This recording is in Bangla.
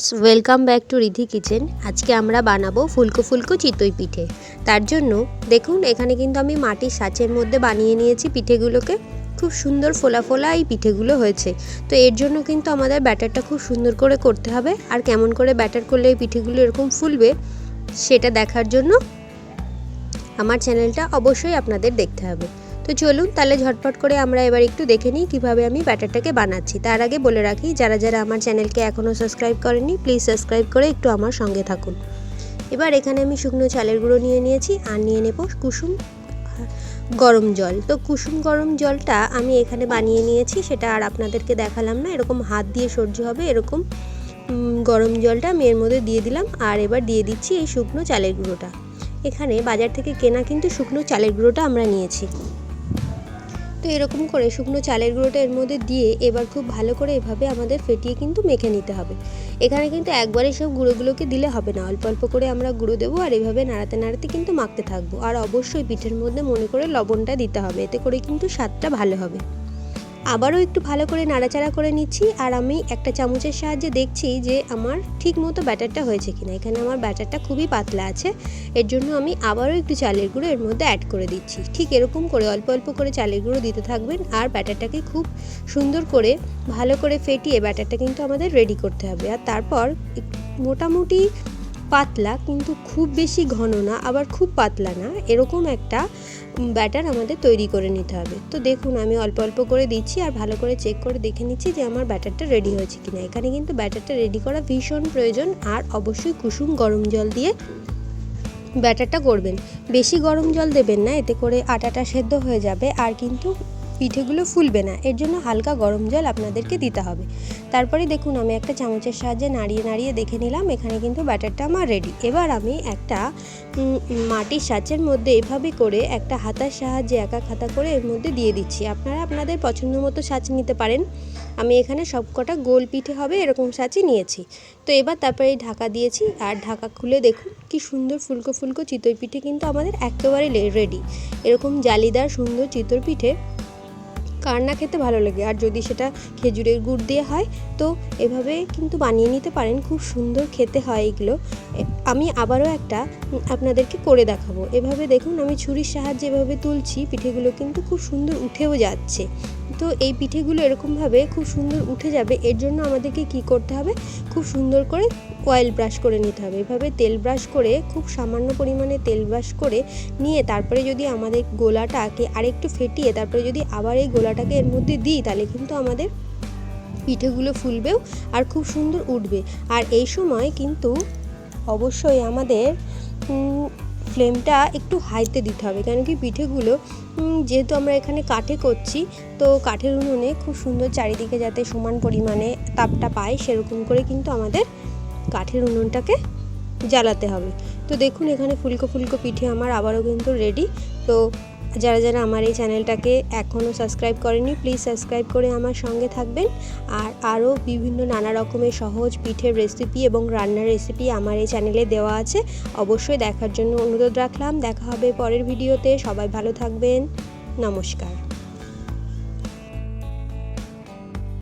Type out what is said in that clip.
Friends welcome back to Ridhi kitchen আজকে আমরা বানাবো ফুলকো ফুলকো চিতই পিঠে। তার জন্য দেখুন, এখানে কিন্তু আমি মাটির সাঁচের মধ্যে বানিয়ে নিয়েছি পিঠেগুলোকে। খুব সুন্দর ফোলা ফোলা এই পিঠেগুলো হয়েছে। তো এর জন্য কিন্তু আমাদের ব্যাটারটা খুব সুন্দর করে করতে হবে। আর কেমন করে ব্যাটার করলে এই পিঠেগুলো এরকম ফুলবে, সেটা দেখার জন্য আমার চ্যানেলটা অবশ্যই আপনাদের দেখতে হবে। তো চলুন তাহলে ঝটপট করে আমরা এবার একটু দেখে নিই কীভাবে আমি ব্যাটারটাকে বানাচ্ছি। তার আগে বলে রাখি, যারা যারা আমার চ্যানেলকে এখনও সাবস্ক্রাইব করেনি প্লিজ সাবস্ক্রাইব করে একটু আমার সঙ্গে থাকুন। এবার এখানে আমি শুকনো চালের গুঁড়ো নিয়ে নিয়েছি আর নিয়ে নেব কুসুম গরম জল। তো কুসুম গরম জলটা আমি এখানে বানিয়ে নিয়েছি, সেটা আর আপনাদেরকে দেখালাম না, এরকম হাত দিয়ে সহ্য হবে, এরকম গরম জলটা আমি এর মধ্যে দিয়ে দিলাম আর এবার দিয়ে দিচ্ছি এই শুকনো চালের গুঁড়োটা। এখানে বাজার থেকে কেনা কিন্তু শুকনো চালের গুঁড়োটা আমরা নিয়েছি। তো এরকম করে শুকনো চালের গুঁড়োটা এর মধ্যে দিয়ে এবার খুব ভালো করে এভাবে আমাদের ফেটিয়ে কিন্তু মেখে নিতে হবে। এখানে কিন্তু একবারে সব গুঁড়োগুলোকে দিলে হবে না। অল্প অল্প করে আমরা গুঁড়ো দেবো আর এভাবে নাড়াতে নাড়াতে কিন্তু মাখতে থাকব। আর অবশ্যই পিঠের মধ্যে মনে করে লবণটা দিতে হবে। এতে করে কিন্তু স্বাদটা ভালো হবে। আবারও একটু ভালো করে নাড়াচাড়া করে নিচ্ছি আর আমি একটা চামচের সাহায্যে দেখছি যে আমার ঠিক মতো ব্যাটারটা হয়েছে কিনা। এখানে আমার ব্যাটারটা খুবই পাতলা আছে। এর জন্য আমি আবারও একটু চালের গুঁড়ো এর মধ্যে অ্যাড করে দিচ্ছি। ঠিক এরকম করে, অল্প অল্প করে চালের গুঁড়ো দিতে থাকবেন আর ব্যাটারটাকে খুব সুন্দর করে, ভালো করে ফেটিয়ে ব্যাটারটা কিন্তু আমাদের রেডি করতে হবে। আর তারপর মোটামুটি পাতলা কিন্তু খুব বেশি ঘন না, আবার খুব পাতলা না। এরকম একটা ব্যাটার আমাদের তৈরি করে নিতে হবে। তো দেখুন, আমি অল্প অল্প করে দিচ্ছি আর ভালো করে চেক করে দেখে নিচ্ছি যে আমার ব্যাটারটা রেডি হয়েছে কিনা। এখানে কিন্তু ব্যাটারটা রেডি করা ভীষণ প্রয়োজন আর অবশ্যই কুসুম গরম জল দিয়ে ব্যাটারটা করবেন। বেশি গরম জল দেবেন না, এতে করে আটাটা সেদ্ধ হয়ে যাবে। আর কিন্তু পিঠেগুলো ফুলবে না। এর জন্য হালকা গরম জল আপনাদেরকে দিতে হবে। তারপরে দেখুন, আমি একটা চামচের সাহায্যে নাড়িয়ে নাড়িয়ে দেখে নিলাম, এখানে কিন্তু ব্যাটারটা আমার রেডি এবার আমি একটা মাটির সাঁচের মধ্যে এভাবে করে একটা হাতার সাহায্যে একা খাতা করে এর মধ্যে দিয়ে দিচ্ছি। আপনারা আপনাদের পছন্দ মতো সাঁচ নিতে পারেন। আমি এখানে সব কটা গোল পিঠে হবে এরকম সাঁচি নিয়েছি। তো এবার তারপরে ঢাকা দিয়েছি, আর ঢাকা খুলে দেখুন, কি সুন্দর ফুলকো ফুলকো চিতই পিঠে কিন্তু আমাদের একেবারে রেডি এরকম জালিদার সুন্দর চিতই পিঠে কার না খেতে ভালো লাগে। আর যদি সেটা খেজুরের গুড় দিয়ে হয়, তো এভাবে কিন্তু বানিয়ে নিতে পারেন। খুব সুন্দর খেতে হয় এগুলো। আমি আবারও একটা আপনাদেরকে করে দেখাবো। এভাবে দেখুন, আমি ছুরির সাহায্যে এভাবে তুলছি, পিঠেগুলো কিন্তু খুব সুন্দর উঠেও যাচ্ছে। তো এই পিঠেগুলো এরকমভাবে খুব সুন্দর উঠে যাবে। এর জন্য আমাদেরকে কি করতে হবে? খুব সুন্দর করে অয়েল ব্রাশ করে নিতে হবে। এভাবে তেল ব্রাশ করে, খুব সামান্য পরিমাণে তেল ব্রাশ করে নিয়ে তারপরে যদি আমাদের গোলাটাকে আরেকটু ফেটিয়ে তারপরে যদি আবার এই গোলাটাকে এর মধ্যে দিই, তাহলে কিন্তু আমাদের পিঠেগুলো ফুলবেও আর খুব সুন্দর উঠবে। আর এই সময় কিন্তু অবশ্যই আমাদের ফ্লেমটা একটু হাইতে দিতে হবে। কেন কি পিঠেগুলো যেহেতু আমরা এখানে কাঠে করছি, তো কাঠের উনুনে খুব সুন্দর চারিদিকে যাতে সমান পরিমাণে তাপটা পায়, সেরকম করে কিন্তু আমাদের কাঠের উনুনটাকে জ্বালাতে হবে। তো দেখুন, এখানে ফুলকো ফুলকো পিঠে আমার আবারও কিন্তু রেডি তো যারা যারা আমার এই চ্যানেলটাকে এখনও সাবস্ক্রাইব করেনি প্লিজ সাবস্ক্রাইব করে আমার সঙ্গে থাকবেন। আর আরও বিভিন্ন নানা রকমের সহজ পিঠের রেসিপি এবং রান্নার রেসিপি আমার এই চ্যানেলে দেওয়া আছে। অবশ্যই দেখার জন্য অনুরোধ রাখলাম। দেখা হবে পরের ভিডিওতে সবাই ভালো থাকবেন। নমস্কার।